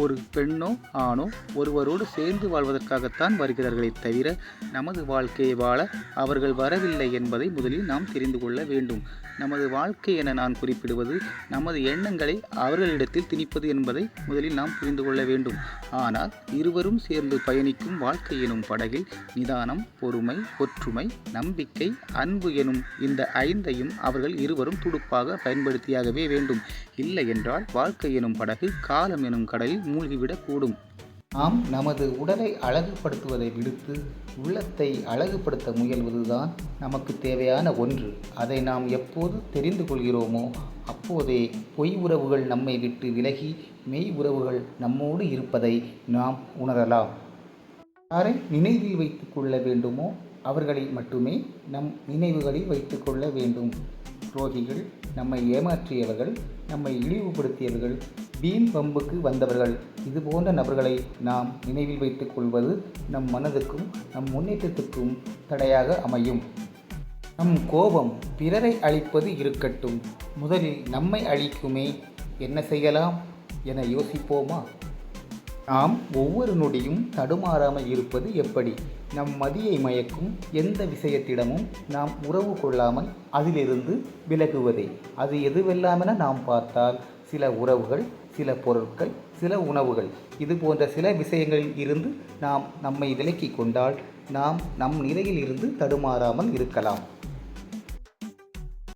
ஒரு பெண்ணோ ஆணோ ஒருவரோடு சேர்ந்து வாழ்வதற்காகத்தான் வருகிறார்களே தவிர நமது வாழ்க்கையை வாழ அவர்கள் வரவில்லை என்பதை முதலில் நாம் தெரிந்து கொள்ள வேண்டும். நமது வாழ்க்கை என நான் குறிப்பிடுவது நமது எண்ணங்களை அவர்களிடத்தில் திணிப்பது என்பதை முதலில் நாம் புரிந்து கொள்ள வேண்டும். ஆனால் இருவரும் சேர்ந்து பயணிக்கும் வாழ்க்கை எனும் படகில் நிதானம் பொறுமை ஒற்றுமை நம்பிக்கை அன்பு எனும் இந்த ஐந்தையும் அவர்கள் இருவரும் துடுப்பாக பயன்படுத்தியாகவே வேண்டும். இல்லை என்றால் வாழ்க்கை எனும் படகு காலம் எனும் கடலில் மூழ்கிவிடக்கூடும். நாம் நமது உடலை அழகுபடுத்துவதை விடுத்து உள்ளத்தை அழகுபடுத்த முயல்வதுதான் நமக்கு தேவையான ஒன்று. அதை நாம் எப்போது தெரிந்து கொள்கிறோமோ அப்போதே பொய் உறவுகள் நம்மை விட்டு விலகி மெய் உறவுகள் நம்மோடு இருப்பதை நாம் உணரலாம். யாரை நினைவில் வைத்து கொள்ள வேண்டுமோ அவர்களை மட்டுமே நம் நினைவுகளில் வைத்து கொள்ள வேண்டும். துரோகிகள் நம்மை ஏமாற்றியவர்கள் நம்மை இழிவுபடுத்தியவர்கள் வீண் பம்புக்கு வந்தவர்கள். இது போன்ற நபர்களை நாம் நினைவில் வைத்துக் கொள்வது நம் மனதுக்கும் நம் முன்னேற்றத்துக்கும் தடையாக அமையும். நம் கோபம் பிறரை அழிப்பது இருக்கட்டும். முதலில் நம்மை அழிக்குமே. என்ன செய்யலாம்? என யோசிப்போமா? நாம் ஒவ்வொரு நொடியும் தடுமாறாமல் இருப்பது எப்படி? நம் மதியை மயக்கும் எந்த விஷயத்திடமும் நாம் உறவு கொள்ளாமல் அதிலிருந்து விலகுவதே. அது எதுவெல்லாமென நாம் பார்த்தால் சில உறவுகள் சில பொருட்கள் சில உணவுகள். இது போன்ற சில விஷயங்களில் இருந்து நாம் நம்மை விலக்கி கொண்டால் நாம் நம் நிலையில் இருந்து தடுமாறாமல் இருக்கலாம்.